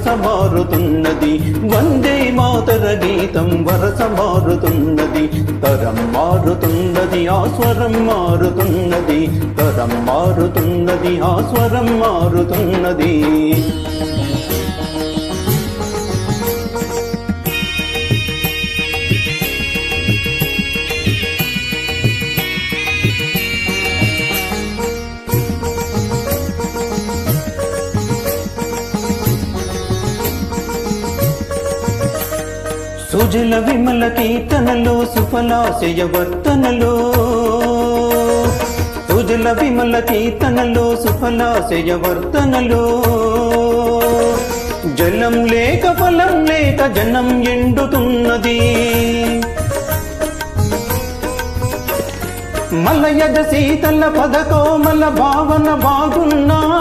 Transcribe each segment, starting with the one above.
వరస మారుతున్నది వందే మాతర గీతం వరస మారుతున్నది తరం మారుతున్నది ఆ స్వరం మారుతున్నది. తరం మారుతున్నది ఆ స్వరం మారుతున్నది. సుజల విమల కీర్తనలు సుఫలాశయ వర్తనలో. సుజల విమల కీర్తనలు సుఫలాశయ వర్తనలో. జలం లేక ఫలం లేక జనం ఎండుతున్నది. మలయజ శీతల పదకోమల భావన బాగున్నా.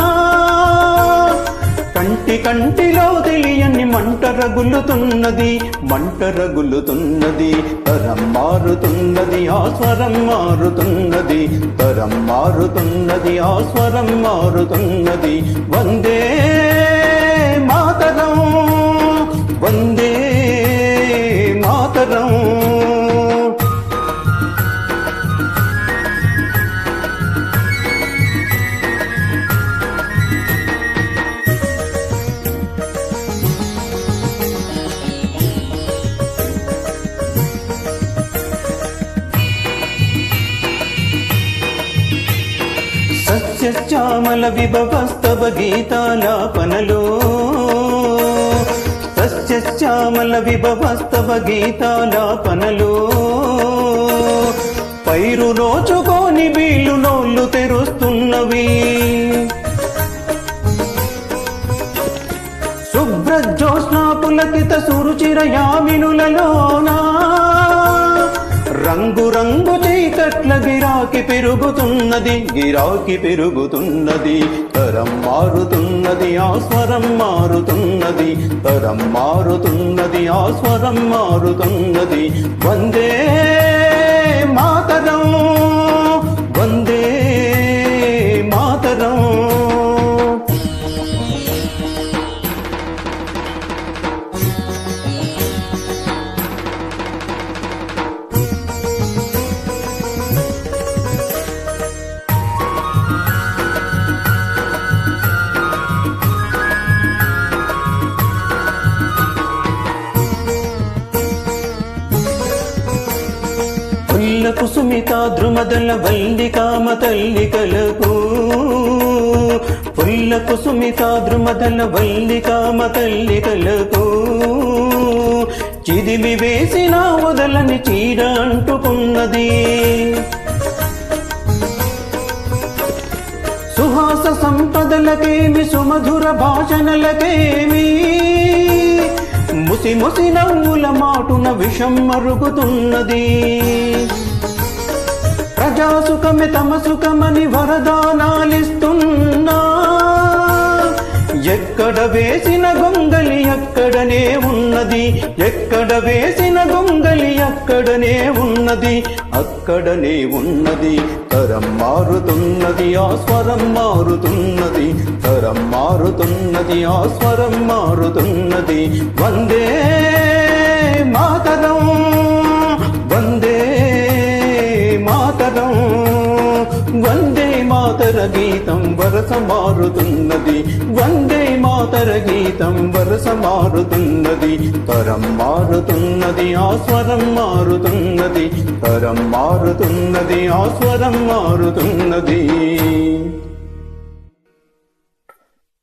కంటి కంటిలో తెలియని మంట రగులుతున్నది మంట రగులుతున్నది తరం మారుతున్నది ఆ స్వరం మారుతున్నది తరం మారుతున్నది ఆ స్వరం మారుతున్నది. వందే మాతరం వందే మాతరం. సస్యశ్యామల విభవస్తవ గీతాలాపనలో. సస్యశ్యామల విభవస్తవ గీతాలాపనలో. పైరు నోచుకోని వీళ్ళు నోళ్ళు తెరుస్తున్నవి. శుభ్ర జ్యోత్స్నా పులకిత సురుచిర యామినులలోనా. రంగు రంగు గిరాకి పెరుగుతున్నది గిరాకి పెరుగుతున్నది. తరం మారుతున్నది ఆ స్వరం మారుతున్నది. తరం మారుతున్నది ఆ స్వరం మారుతున్నది. వందే కుసుమిత ద్రుమదల వల్లికామ తల్లికలకు పుల్ల కుసుమిత ద్రుమదల వల్లికామ తల్లికలకు చిదిమి వేసిన వదలని చీర అంటుకున్నది. సుహాస సంపదలకేమి సుమధుర భాషణలకేమి ముసి ముసి నవ్వుల మాటున విషం మరుగుతున్నది. ప్రజాసుఖమే తమ సుఖమని వరదానాలిస్తున్నా. ఎక్కడ వేసిన గొంగలి అక్కడనే ఉన్నది. ఎక్కడ వేసిన గొంగలి అక్కడనే ఉన్నది. అక్కడనే ఉన్నది. తరం మారుతున్నది ఆ స్వరం మారుతున్నది. తరం మారుతున్నది ఆ స్వరం మారుతున్నది. వందే మాతర గీతం వరస మారుతున్నది. వందే మాతర గీతం వరస మారుతున్నది. తరం మారుతున్నది ఆ స్వరం మారుతున్నది. తరం మారుతున్నది ఆ స్వరం మారుతున్నది.